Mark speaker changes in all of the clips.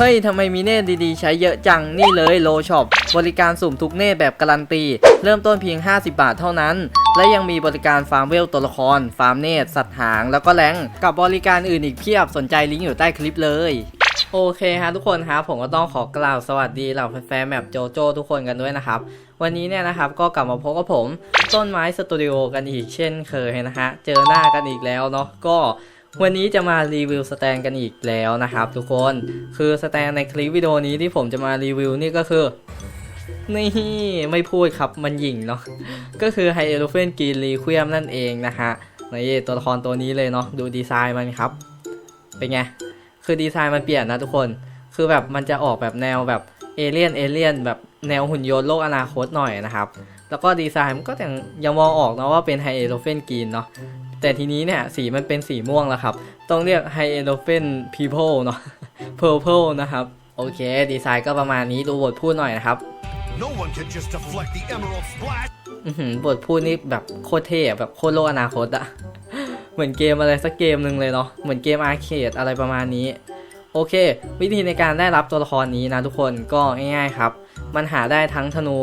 Speaker 1: เฮ้ยทำไมมีเนตดีๆ ใช้เยอะจังนี่เลยโลช็อปบริการสุ่มทุกเนตแบบการันตี เริ่มต้นเพียง 50 บาทเท่านั้น และยังมีบริการฟาร์มเวลตัวละคร ฟาร์มเนตสัตว์หาง แล้วก็แรงกับบริการอื่นอีกเพียบสนใจลิงก์อยู่ใต้คลิปเลยโอเคฮะทุกคนครับผมก็ต้องขอกล่าวสวัสดีเหล่าแฟนๆแมปโจโจทุกคนกันด้วยนะครับ วันนี้เนี่ยนะครับก็กลับมาพบกับผมต้นไม้สตูดิโอกันอีกเช่นเคยนะฮะเจอหน้ากันอีกแล้วเนาะก็ วันนี้จะมารีวิวสแตนกันอีกแล้วนะครับ ทุกคนคือสแตนในคลิปวิดีโอนี้ที่ผมจะมารีวิวนี่ก็คือนี่ไม่พูดครับมันหยิ่งเนาะก็คือไฮเอโลเฟนกีรีควียมนั่นเองนะฮะนี่ตัวละครตัวนี้เลยเนาะดูดีไซน์มันครับ เป็นไง คือดีไซน์มันเปลี่ยนนะทุกคนคือแบบมันจะออกแบบแนวแบบเอเลี่ยนเอเลี่ยนแบบแนวหุ่นยนต์โลกอนาคตหน่อยนะครับ แล้วก็ดีไซน์มันก็ยังยังมองออกนะว่าเป็นไฮเอโลเฟนกีนเนาะ แต่ทีนี้เนี่ยสีมันเป็นสีม่วงแล้วครับ ต้องเรียก High Elephant People เนาะ Purple นะครับ โอเค ดีไซน์ก็ประมาณนี้ดูบทพูดหน่อยนะครับ
Speaker 2: No one can just deflect the emerald splash.
Speaker 1: อือหือบทพูดนี่แบบโคตรเท่อะแบบโคตรโลกอนาคตอะเหมือนเกมอะไรสักเกมหนึ่งเลยเนาะ เหมือนเกมอาร์เคดอะไรประมาณนี้ โอเค วิธีในการได้รับตัวละครนี้นะทุกคนก็ง่ายๆครับ มันหาได้ทั้งธนู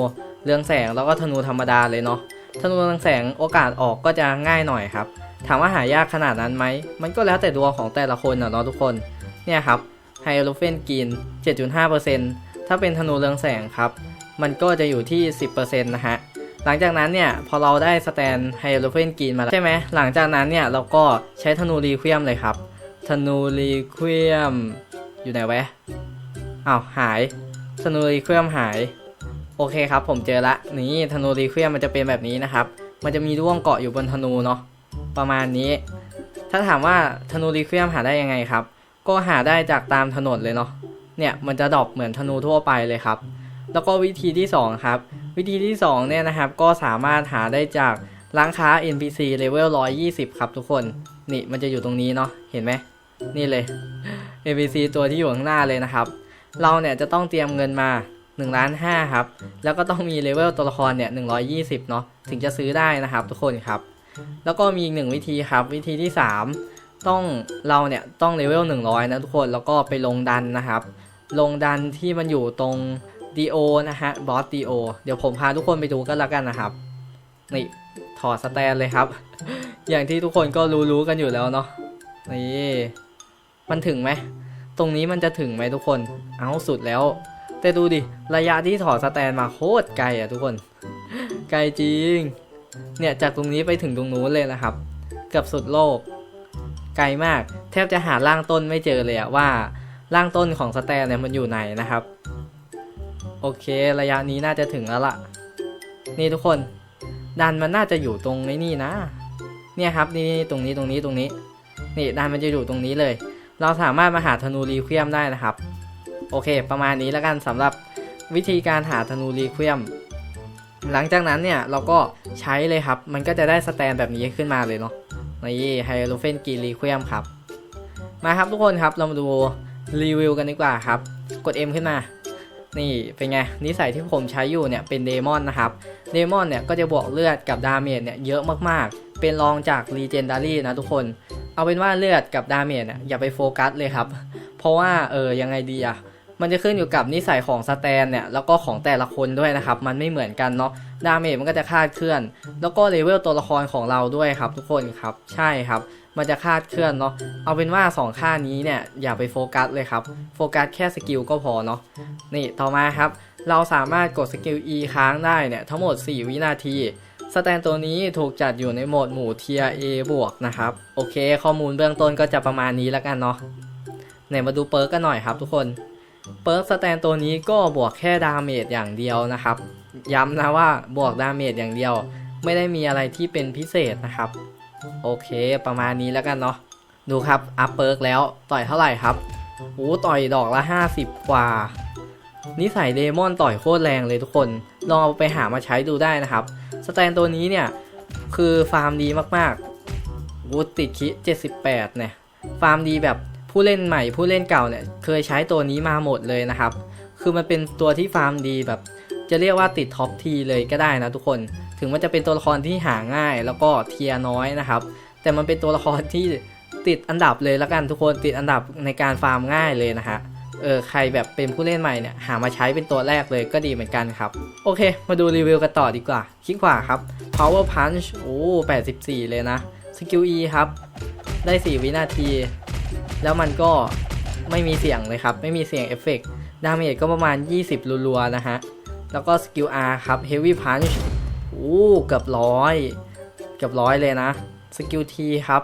Speaker 1: เรืองแสงแล้วก็ธนูธรรมดาเลยเนาะธนูเรืองแสงโอกาสออกก็จะง่ายหน่อยครับ ถามว่าหายากขนาดนั้นไหม มันก็แล้วแต่ดวงของแต่ละคนนะเนาะทุกคน เนี่ยครับไฮโลเฟนกิน 7.5%ถ้าเป็นธนูเรืองแสงครับ มันก็จะอยู่ที่ 10%นะฮะ หลังจากนั้นเนี่ย พอเราได้สแตนไฮโลเฟนกินมาใช่ไหม หลังจากนั้นเนี่ย เราก็ใช้ธนูรีเควียมเลยครับ ธนูรีเควียม อยู่ไหนวะอ้าวหาย ธนูรีเควียมหาย โอเคครับ ผมเจอละ นี่ธนูรีเควียมมันจะเป็นแบบนี้นะครับ มันจะมีด้วงเกาะอยู่บนธนูเนาะ ประมาณนี้ ถ้าถามว่าธนูรีควียมหาได้ยังไงครับ ก็หาได้จากตามถนนเลยเนาะเนี่ยมันจะดรอปเหมือนธนูทั่วไปเลยครับ แล้วก็วิธีที่สองครับ วิธีที่สองเนี่ยนะครับ ก็สามารถหาได้จากร้านค้า NPC level 120 ครับทุกคน นี่มันจะอยู่ตรงนี้เนาะเห็นไหมนี่เลย NPC ตัวที่อยู่ข้างหน้าเลยนะครับ เราเนี่ยจะต้องเตรียมเงินมา1ล้าน5ครับ แล้วก็ต้องมีเลเวลตัวละครเนี่ย120 เนาะถึงจะซื้อได้นะครับทุกคนครับ แล้วก็มีอีกหนึ่งวิธีครับ วิธีที่ 3 ต้องเราเนี่ยต้องเลเวล100 นะทุกคนแล้วก็ไปลงดันนะครับ ลงดันที่มันอยู่ตรง DO นะฮะบอส DO เดี๋ยวผมพาทุกคนไปดูกันแล้วกันนะครับ นี่ถอดสแตนเลยครับ อย่างที่ทุกคนก็รู้ๆกันอยู่แล้วเนาะนี่มันถึงไหมตรงนี้มันจะถึงไหมทุกคน เอาสุดแล้ว แต่ดูดิ ระยะที่ถอดสแตนมาโคตรไกลอะทุกคน ไกลจริง เนี่ยจากตรงนี้ไปถึงตรงนู้นเลยนะครับ เกือบสุดโลก ไกลมาก แทบจะหาร่างต้นไม่เจอเลยอะว่าร่างต้นของสแตนเนี่ยมันอยู่ไหนนะครับ โอเคระยะนี้น่าจะถึงแล้วล่ะ นี่ทุกคนดันมันน่าจะอยู่ตรงไอ้นี่นะ เนี่ยครับนี่ตรงนี้ตรงนี้ตรงนี้ นี่ดันมันจะอยู่ตรงนี้เลย เราสามารถมาหาธนูรีเควมได้นะครับ โอเค ประมาณนี้แล้วกันสำหรับวิธีการหาธนูรีเควม หลังจากนั้นเนี่ยเราก็ใช้เลยครับ มันก็จะได้สแตนแบบนี้ขึ้นมาเลยเนาะนี่ไฮโลเฟนกีรีเควมครับ มาครับทุกคนครับเรามาดูรีวิวกันดีกว่าครับ กด M ขึ้นมา นี่เป็นไงนิสัยที่ผมใช้อยู่เนี่ยเป็นเดมอนนะครับ เดมอนเนี่ยก็จะบวกเลือดกับดาเมจเนี่ยเยอะมากๆ เป็นรองจาก Legendary นะทุกคน เอาเป็นว่าเลือดกับดาเมจเนี่ยอย่าไปโฟกัสเลยครับ เพราะว่าเออยังไงดีอะ มันจะขึ้นอยู่กับนิสัยของสแตนเนี่ยแล้วก็ของแต่ละคนด้วยนะครับ มันไม่เหมือนกันเนาะดาเมจมันก็จะคาดเคลื่อน แล้วก็เลเวลตัวละครของเราด้วยครับ ทุกคนครับใช่ครับ มันจะคาดเคลื่อนเนาะเอาเป็นว่า 2 ค่านี้เนี่ยอย่าไปโฟกัสเลยครับโฟกัสแค่สกิลก็พอเนาะนี่ต่อมาครับ เราสามารถกดสกิล E ค้างได้เนี่ยทั้งหมด 4 วินาทีสแตนตัวนี้ถูกจัดอยู่ในโหมดหมู่เทีย A บวกนะครับ โอเค ข้อมูลเบื้องต้นก็จะประมาณนี้แล้วกันเนาะไหนมาดูเปิร์กกันหน่อยครับทุกคน เปิร์กสแตนตัวนี้ก็บวกแค่ดาเมจอย่างเดียวนะครับ ย้ำนะว่าบวกดาเมจอย่างเดียว ไม่ได้มีอะไรที่เป็นพิเศษนะครับ โอเคประมาณนี้แล้วกันเนาะดูครับอัพเปิร์กแล้วต่อยเท่าไหร่ครับโอ้ต่อยดอกละ 50 กว่า นิสัยเดมอนต่อยโคตรแรงเลยทุกคน ลองเอาไปหามาใช้ดูได้นะครับ สแตนตัวนี้เนี่ย คือฟาร์มดีมากๆวูดติดคิ78เนี่ย ฟาร์มดีแบบ ผู้เล่นใหม่ผู้เล่นเก่าเนี่ยเคยใช้ตัวนี้มาหมดเลยนะครับ คือมันเป็นตัวที่ฟาร์มดีแบบ จะเรียกว่าติดท็อปทีเลยก็ได้นะทุกคน ถึงมันจะเป็นตัวละครที่หาง่ายแล้วก็เทียร์น้อยนะครับ แต่มันเป็นตัวละครที่ติดอันดับเลยล้วกันทุกคนติดอันดับในการฟาร์มง่ายเลยนะฮะเออใครแบบเป็นผู้เล่นใหม่เนี่ยหามาใช้เป็นตัวแรกเลยก็ดีเหมือนกันครับ โอเค มาดูรีวิวกันต่อดีกว่า คลิกขวาครับ power punch โอ้84 เลยนะ skill e ครับ ได้ 4 วินาที แล้วมันก็ไม่มีเสียงเลยครับ ไม่มีเสียงเอฟเฟกต์ดาเมจก็ประมาณ 20 รัวๆ นะฮะ แล้วก็สกิล R ครับ Heavy Punch โอ้เกือบร้อยเกือบร้อยเลยนะ สกิล T ครับ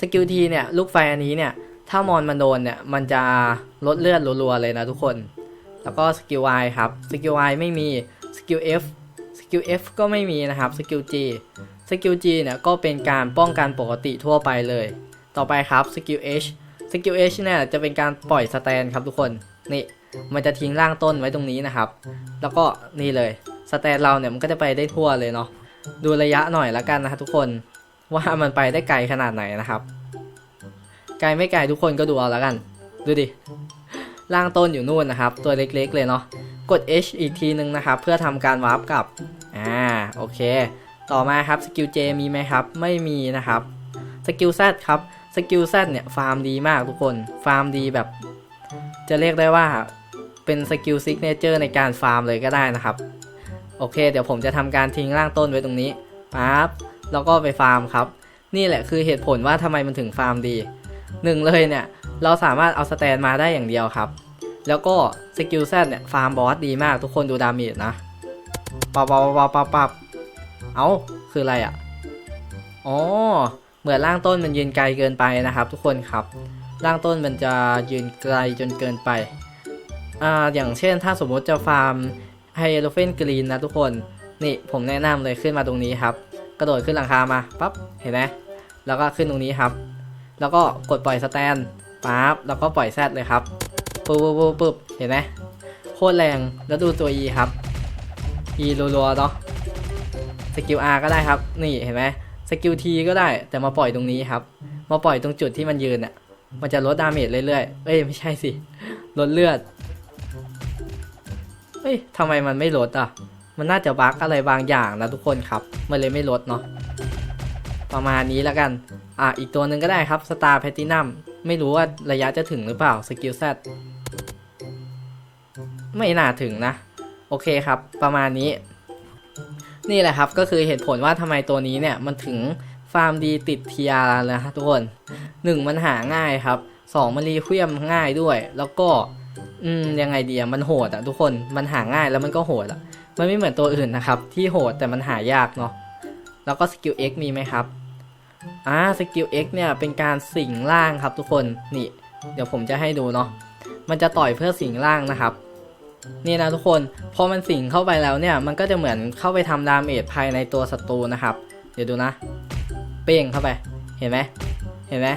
Speaker 1: สกิล T เนี่ย ลูกไฟอันนี้เนี่ย ถ้ามอนมันโดนเนี่ย มันจะลดเลือดรัวๆ เลยนะทุกคน แล้วก็สกิล Y ครับ สกิล Y ไม่มี สกิล F สกิล F ก็ไม่มีนะครับ สกิล G สกิล G เนี่ย ก็เป็นการป้องกันปกติทั่วไปเลย ต่อไปครับสกิล H สกิล H เนี่ยจะเป็นการปล่อยสแตนครับทุกคนนี่มันจะทิ้งร่างต้นไว้ตรงนี้นะครับ แล้วก็นี่เลยสแตนเราเนี่ยมันก็จะไปได้ทั่วเลยเนาะดูระยะหน่อยละกันนะครับทุกคนว่ามันไปได้ไกลขนาดไหนนะครับไกลไม่ไกลทุกคนก็ดูเอาละกัน ดูดิร่างต้นอยู่นู่นนะครับ ตัวเล็กๆเลยเนาะกด H อีกทีนึงนะครับ เพื่อทำการวาร์ปกลับอ่าโอเค ต่อมาครับสกิล J มีไหมครับ ไม่มีนะครับสกิล Z ครับ สกิล Z เนี่ยฟาร์มดีมากทุกคน ฟาร์มดีแบบ จะเรียกได้ว่าเป็นสกิลซิกเนเจอร์ในการฟาร์มเลยก็ได้นะครับ โอเค เดี๋ยวผมจะทำการทิ้งร่างต้นไว้ตรงนี้ปั๊บแล้วก็ไปฟาร์มครับ นี่แหละคือเหตุผลว่าทำไมมันถึงฟาร์มดีหนึ่งเลยเนี่ย เราสามารถเอาสแตนมาได้อย่างเดียวครับ แล้วก็สกิลแซดเนี่ยฟาร์มบอสดีมากทุกคนดูดาเมจนะปับปับปับปับปับเอาคืออะไรอะ อ๋อ เหมือนร่างต้นมันยืนไกลเกินไปนะครับ ทุกคนครับ ร่างต้นมันจะยืนไกลจนเกินไปอ่าอย่างเช่นถ้าสมมติจะฟาร์มไฮโลเฟนกรีนนะทุกคนนี่ผมแนะนำเลยขึ้นมาตรงนี้ครับ กระโดดขึ้นหลังคามาปั๊บเห็นไหมแล้วก็ขึ้นตรงนี้ครับ แล้วก็กดปล่อยสแตนปั๊บแล้วก็ปล่อยแซดเลยครับปุ๊บปุ๊บปุ๊บปุ๊บเห็นไหมโคตรแรงแล้วดูตัว E ครับ E รัวๆเนาะสกิล R ก็ได้ครับ นี่เห็นไหม สกิล T ก็ได้ แต่มาปล่อยตรงนี้ครับ มาปล่อยตรงจุดที่มันยืนอะ มันจะลดดาเมจเรื่อยๆ เอ้ยไม่ใช่สิ ลดเลือดเฮ้ยทำไมมันไม่ลดอะ มันน่าจะบั๊กอะไรบางอย่างนะทุกคนครับ มันเลยไม่ลดเนาะ ประมาณนี้แล้วกัน อะอีกตัวหนึ่งก็ได้ครับสตาร์แพตินัมไม่รู้ว่าระยะจะถึงหรือเปล่าสกิลแซไม่น่าถึงนะ โอเคครับ ประมาณนี้ นี่แหละครับก็คือเหตุผลว่าทำไมตัวนี้เนี่ยมันถึงฟาร์มดีติดเทียร์แล้วครับทุกคนหนึ่งมันหาง่ายครับสองมันรีเควียมง่ายด้วย แล้วก็อืมยังไงดีอะมันโหดอะทุกคนมันหาง่ายแล้วมันก็โหดอะมันไม่เหมือนตัวอื่นนะครับ ที่โหดแต่มันหายากเนาะแล้วก็สกิล X มีไหมครับอ่าสกิล X เนี่ยเป็นการสิงร่างครับทุกคนนี่ เดี๋ยวผมจะให้ดูเนาะมันจะต่อยเพื่อสิงร่างนะครับ นี่นะทุกคนพอมันสิงเข้าไปแล้วเนี่ยมันก็จะเหมือนเข้าไปทำดาเมจภายในตัวศัตรูนะครับ เดี๋ยวดูนะ เป้งเข้าไปเห็นไหมเห็นไหม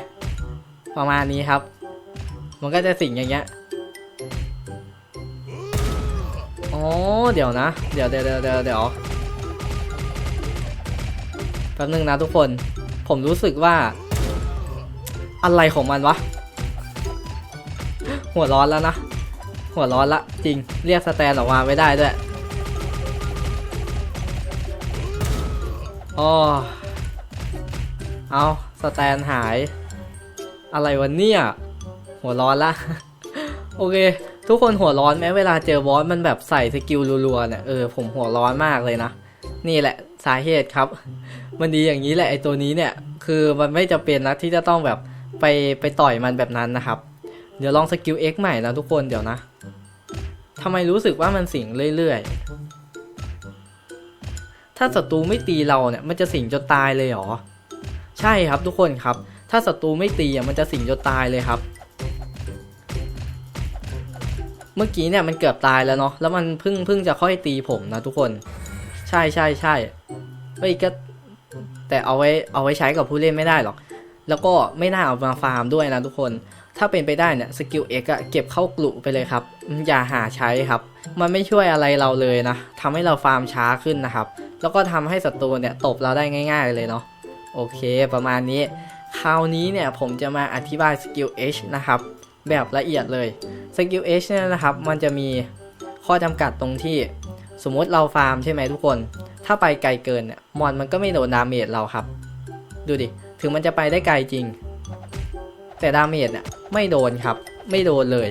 Speaker 1: ประมาณนี้ครับ มันก็จะสิงอย่างเงี้ยอ๋อเดี๋ยวนะ เดี๋ยวเดี๋ยวเดี๋ยวเดี๋ยวเดี๋ยวแป๊บนึงนะทุกคน ผมรู้สึกว่า อะไรของมันวะ หัวร้อนแล้วนะ หัวร้อนละจริงเรียกสแตนออกมาไม่ได้ด้วยอ๋อเอาสแตนหาย อะไรวะเนี่ย หัวร้อนละ โอเค ทุกคนหัวร้อนไหมเวลาเจอบอสมันแบบใส่สกิลรัวๆเนี่ยเออผมหัวร้อนมากเลยนะ นี่แหละสาเหตุครับ มันดีอย่างนี้แหละไอตัวนี้เนี่ย คือมันไม่จะเป็นนะที่จะต้องแบบไปไปต่อยมันแบบนั้นนะครับ เดี๋ยวลองสกิล X ใหม่นะทุกคนเดี๋ยวนะทำไมรู้สึกว่ามันสิงเรื่อยๆ ถ้าศัตรูไม่ตีเราเนี่ยมันจะสิงจนตายเลยเหรอ ใช่ครับทุกคนครับ ถ้าศัตรูไม่ตีอะมันจะสิงจนตายเลยครับ เมื่อกี้เนี่ยมันเกือบตายแล้วเนาะ แล้วมันเพิ่งเพิ่งจะค่อยตีผมนะทุกคน ใช่ใช่ใช่เฮ้ก็แต่เอาไว้เอาไว้ใช้กับผู้เล่นไม่ได้หรอก แล้วก็ไม่น่าเอามาฟาร์มด้วยนะทุกคน ถ้าเป็นไปได้เนี่ยสกิล X อะเก็บเข้ากลุ่ไปเลยครับ อย่าหาใช้ครับ มันไม่ช่วยอะไรเราเลยนะทำให้เราฟาร์มช้าขึ้นนะครับ แล้วก็ทำให้ศัตรูเนี่ยตบเราได้ง่ายๆเลยเนาะโอเค ประมาณนี้ คราวนี้เนี่ยผมจะมาอธิบายสกิล H นะครับ แบบละเอียดเลยสกิล H เนี่ยนะครับ มันจะมีข้อจำกัดตรงที่ สมมุติเราฟาร์มใช่ไหมทุกคน ถ้าไปไกลเกินเนี่ยมอนมันก็ไม่โดนดาเมจเราครับ ดูดิ ถึงมันจะไปได้ไกลจริง แต่ดาเมจเนี่ยไม่โดนครับ ไม่โดนเลย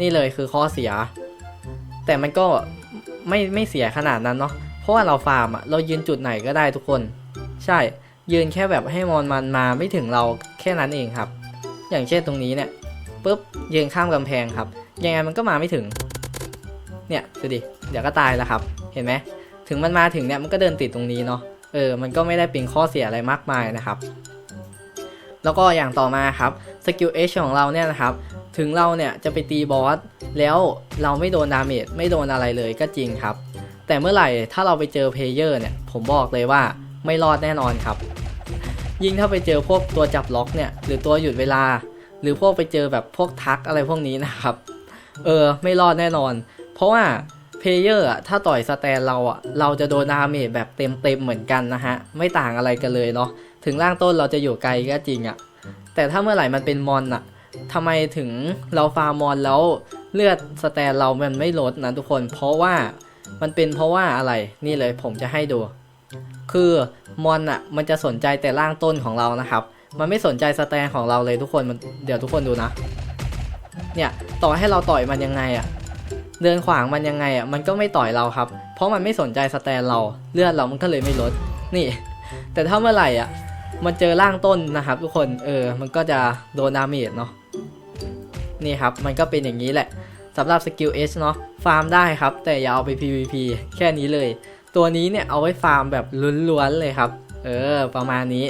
Speaker 1: นี่เลยคือข้อเสีย แต่มันก็ไม่ไม่เสียขนาดนั้นเนาะเพราะว่าเราฟาร์มอะเรายืนจุดไหนก็ได้ทุกคน ใช่ยืนแค่แบบให้มอนมันมาไม่ถึงเราแค่นั้นเองครับ อย่างเช่นตรงนี้เนี่ยปุ๊บยืนข้ามกำแพงครับ ยังไงมันก็มาไม่ถึง เนี่ยดูดิเดี๋ยวก็ตายแล้วครับ เห็นไหมถึงมันมาถึงเนี่ยมันก็เดินติดตรงนี้เนาะเออมันก็ไม่ได้เป็นข้อเสียอะไรมากมายนะครับ แล้วก็อย่างต่อมาครับ สกิล H ของเราเนี่ยนะครับ ถึงเราเนี่ยจะไปตีบอสแล้วเราไม่โดนดาเมจไม่โดนอะไรเลยก็จริงครับ แต่เมื่อไหร่ถ้าเราไปเจอเพลเยอร์เนี่ยผมบอกเลยว่าไม่รอดแน่นอนครับ ยิ่งถ้าไปเจอพวกตัวจับล็อกเนี่ยหรือตัวหยุดเวลา หรือพวกไปเจอแบบพวกทักอะไรพวกนี้นะครับ เออไม่รอดแน่นอน เพราะว่าเพลเยอร์อะถ้าต่อยสแตนเราอะเราจะโดนดาเมจแบบเต็มๆเหมือนกันนะฮะ ไม่ต่างอะไรกันเลยเนาะถึงล่างต้นเราจะอยู่ไกลก็จริงอะ แต่ถ้าเมื่อไหร่มันเป็นมอนอะทำไมถึงเราฟาร์มมอนแล้วเลือดสแตนเรามันไม่ลดนะทุกคน เพราะว่ามันเป็นเพราะว่าอะไรนี่เลยผมจะให้ดู คือมอนอะมันจะสนใจแต่ล่างต้นของเรานะครับ มันไม่สนใจสแตนของเราเลยทุกคนมันเดี๋ยวทุกคนดูนะ เนี่ยต่อให้เราต่อยมันยังไงอะเดินขวางมันยังไงอะมันก็ไม่ต่อยเราครับ เพราะมันไม่สนใจสแตนเราเลือดเรามันก็เลยไม่ลดนี่ แต่ถ้าเมื่อไหร่อะ มันเจอร่างต้นนะครับ ทุกคนเออมันก็จะโดนดาเมจเนาะนี่ครับมันก็เป็นอย่างนี้แหละสำหรับสกิล H เนาะฟาร์มได้ครับ แต่อย่าเอาไป PVP แค่นี้เลย ตัวนี้เนี่ยเอาไว้ฟาร์มแบบล้วนๆเลยครับ เออ ประมาณนี้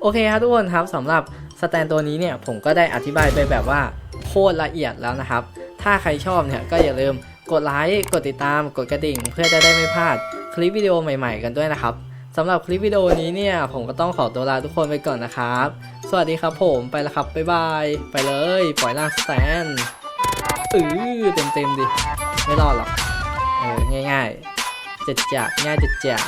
Speaker 1: โอเคครับทุกคนครับสำหรับสแตนตัวนี้เนี่ยผมก็ได้อธิบายไปแบบว่าโคตรละเอียดแล้วนะครับ ถ้าใครชอบเนี่ยก็อย่าลืมกดไลค์กดติดตามกดกระดิ่ง เพื่อจะได้ไม่พลาดคลิปวิดีโอใหม่ๆกันด้วยนะครับ สำหรับคลิปวิดีโอนี้เนี่ย ผมก็ต้องขอตัวลาทุกคนไปก่อนนะครับ สวัสดีครับผมไปแล้วครับ บ๊ายบาย ไปเลย ปล่อยล่างสแตนอือเต็มๆดิ ไม่รอดหรอก เออ ง่ายๆจัดจัดง่ายจัดจัด